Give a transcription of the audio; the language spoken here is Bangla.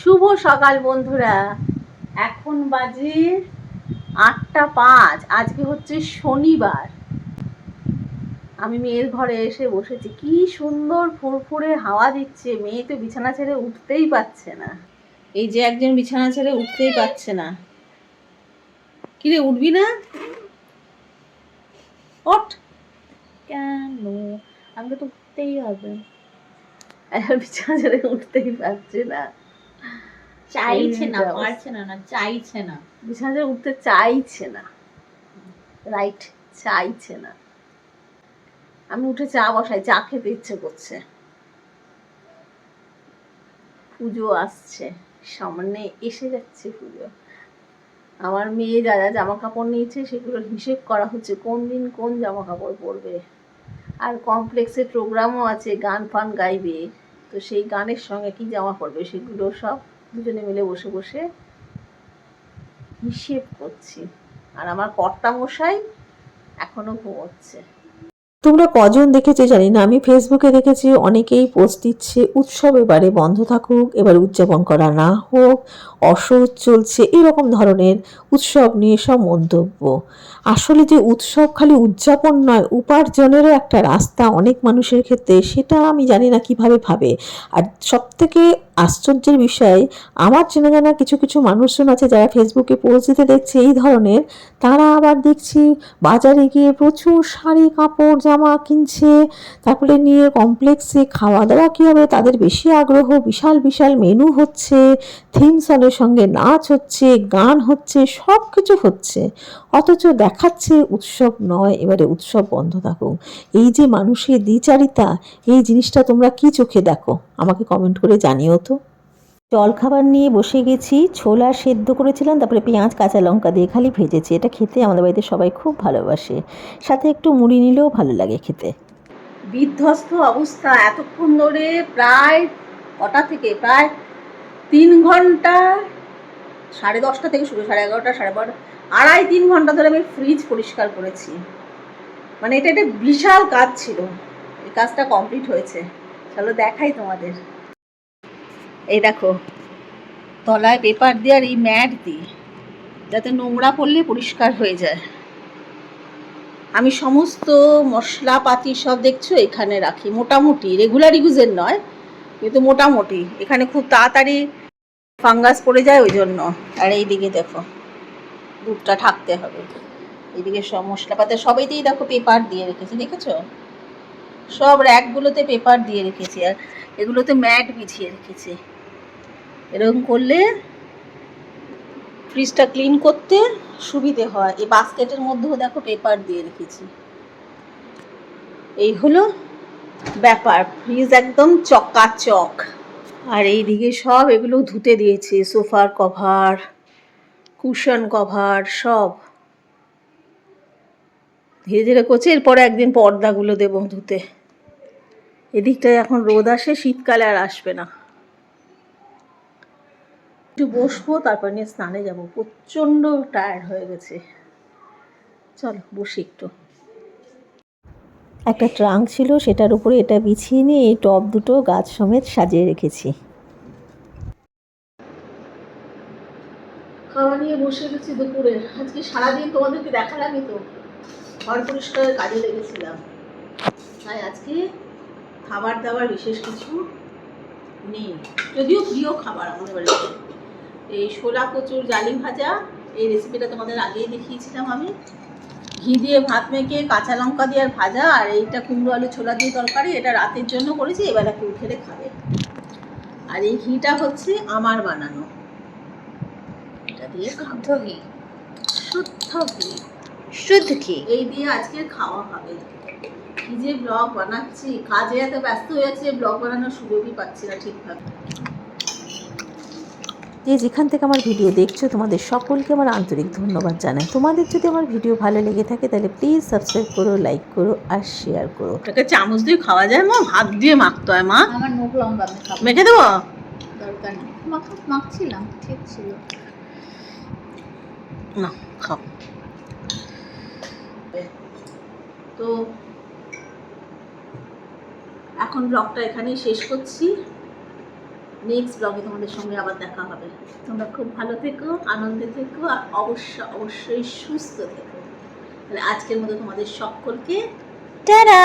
শুভ সকাল বন্ধুরা। এখন বাজে আটটা পাঁচ, আজকে হচ্ছে শনিবার। আমি মেয়ের ঘরে এসে বসেছি। কি সুন্দর ফুরফুরে হাওয়া দিচ্ছে। মেয়ে তো বিছানা ছেড়ে উঠতেই পারছে না। এই যে একজন বিছানা ছেড়ে উঠতেই পারছে না। কিরে, উঠবি না? ওঠ। কেন? আমাকে তো উঠতেই হবে। বিছানা ছেড়ে উঠতেই পারছে না। চাইছে না পারছে না না চাইছে না। বিছানা উঠতে চাইছে না। রাইট চাইছে না। আমি উঠে চা বসাই চা খেতে ইচ্ছে করছে। পুজো আসছে সামনে এসে যাচ্ছে পুজো। আমার মেয়ে যা যা জামা কাপড় নিয়েছে সেগুলোর হিসেব করা হচ্ছে কোন দিন কোন জামা কাপড় পরবে। আর কমপ্লেক্সে প্রোগ্রামও আছে গান ফান গাইবে। তো সেই গানের সঙ্গে কি জামা পরবে সেগুলো সব দুজনে মিলে বসে বসে হিসেব করছি। আর আমার কর্তা মশাই এখনও ঘুমোচ্ছে। তোমরা কজন দেখেছ জানি না, আমি ফেসবুকে দেখেছি, অনেকেই পোস্ট দিচ্ছে, উৎসব এবারে বন্ধ থাকুক, এবার উদযাপন করা না হোক অসহ্য চলছে, এরকম ধরনের উৎসব নিয়ে সব মন্তব্য। আসলে যে উৎসব খালি উদযাপন নয়, উপার্জনেরও একটা রাস্তা অনেক মানুষের ক্ষেত্রে, সেটা আমি জানি না কীভাবে ভাবে। আর সব থেকে আশ্চর্যের বিষয়, আমার চেনা জানা কিছু কিছু মানুষজন আছে যারা ফেসবুকে পোস্ট দিতে দেখছে এই ধরনের, তারা আবার দেখছি বাজারে গিয়ে প্রচুর শাড়ি কাপড় জামা কিনছে, তারপরে নিয়ে কমপ্লেক্সে খাওয়া দাওয়া কী হবে তাদের বেশি আগ্রহ, বিশাল বিশাল মেনু হচ্ছে থিম সনের সঙ্গে নাচ হচ্ছে, গান হচ্ছে সব কিছু হচ্ছে। অথচ দেখাচ্ছে উৎসব নয়, এবারে উৎসব বন্ধ থাকুক। এই যে মানুষের দ্বিচারিতা, এই জিনিসটা তোমরা কি চোখে দেখো? আমাকে কমেন্ট করে জানিও তো। জলখাবার নিয়ে বসে গেছি, ছোলা সেদ্ধ করেছিলাম, তারপরে পেঁয়াজ, কাঁচা লঙ্কা দিয়ে খালি ভেজেছি। এটা খেতে আমাদের বাড়িতে সবাই খুব ভালোবাসে। সাথে একটু মুড়ি নিলেও ভালো লাগে খেতে। বিধ্বস্ত অবস্থা। এতক্ষণ ধরে প্রায় কটা থেকে? প্রায় তিন ঘণ্টা, সাড়ে দশটা থেকে শুরু, সাড়ে এগারোটা, সাড়ে বারোটা আড়াই, তিন ঘণ্টা ধরে আমি ফ্রিজ পরিষ্কার করেছি। মানে এটা একটা বিশাল কাজ ছিল। এই কাজটা কমপ্লিট হয়েছে। চলো দেখাই তোমাদের। এই দেখো, তলায় পেপার দিয়ে আর এই ম্যাট দিই যাতে নোংরা পড়লে পরিষ্কার হয়ে যায়। আমি সমস্ত মশলাপাতি সব দেখছ এখানে রাখি, মোটামুটি রেগুলার ইউজের নয়, কিন্তু মোটামুটি। এখানে খুব তাড়াতাড়ি ফাঙ্গাস পড়ে যায় ওই জন্য। আর এই দিকে দেখো, দুধটা ঢাকতে হবে। এইদিকে সব মশলাপাতি, সবাইতেই দেখো পেপার দিয়ে রেখেছি, দেখেছ? সব র্যাকগুলোতে পেপার দিয়ে রেখেছি আর এগুলোতে ম্যাট বিছিয়ে রেখেছি। এরকম করলে ফ্রিজটা ক্লিন করতে সুবিধে হয়। এই বাস্কেটের মধ্যেও দেখো পেপার দিয়ে রেখেছি। এই হলো ব্যাপার। ফ্রিজ একদম চকাচক। আর এই দিকে সব এগুলো ধুতে দিয়েছি। সোফার কভার, কুশন কভার, সব। ধীরে ধীরে করছে। এরপরে একদিন পর্দাগুলো দেবো ধুতে। এদিকটায় এখন রোদ আসে, শীতকালে আর আসবে না। একটু বসবো, তারপর নিয়ে স্নানে যাব। প্রচণ্ড টায়ার্ড হয়ে গেছে। চলো, বসি একটু। একটা ট্রাঙ্ক ছিল, সেটার উপরে এটা বিছিয়ে নিয়ে এই টব দুটো গাছ সমেত সাজিয়ে রেখেছি। খাওয়া নিয়ে বসে গেছি দুপুরে। আজকে সারাদিন তোমাদেরকে দেখালামই তো। ঘর পরিষ্কারের কাজে লেগেছিলাম। তাই আজকে খাবার দাবার বিশেষ কিছু নেই। যদিও প্রিয় খাবার আমাদের বাড়িতে। এই শোলা কচুর জালি ভাজা এই রেসিপিটা তোমাদের আগেই দেখিয়েছিলাম আমি। ঘি দিয়ে ভাত মেখে কাঁচা লঙ্কা দিয়ে আর ভাজা আর এইটা কুমড়ো আলু ছোলা দিয়ে তরকারি এটা রাতের জন্য করেছি এবেলা কেউ খেলে খাবে। আর এই ঘিটা হচ্ছে আমার বানানো। এটা দিয়ে শুদ্ধ ঘি। শুদ্ধ ঘি। শুদ্ধ ঘি। এই দিয়ে আজকে খাওয়া হবে। কি যে ব্লগ বানাচ্ছি কাজে এত ব্যস্ত হয়ে যাচ্ছে ব্লগ বানানোর সুযোগই পাচ্ছি না ঠিকভাবে। যে যেখান থেকে আমার ভিডিও দেখছ তোমাদের সকলকে আমার আন্তরিক ধন্যবাদ জানাই। তোমাদের যদি আমার ভিডিও ভালো লেগে থাকে তাহলে প্লিজ সাবস্ক্রাইব করো লাইক করো আর শেয়ার করো। ওটাকে চামচ দিয়ে খাওয়া যায় মা? হাত দিয়ে মাখতে হয় মা? আমার মুখ লম্বা আমি মেখে দেবো? দরকার নেই। মাখা মাখছিলাম ঠিক ছিল। না খাও। তো এখন ব্লগটা এখানেই শেষ করছি। নেক্সট ব্লগে তোমাদের সঙ্গে আবার দেখা হবে। তোমরা খুব ভালো থেকো আনন্দে থেকো আর অবশ্য অবশ্যই সুস্থ থেকো। তাহলে আজকের মতো তোমাদের সকলকে টাটা!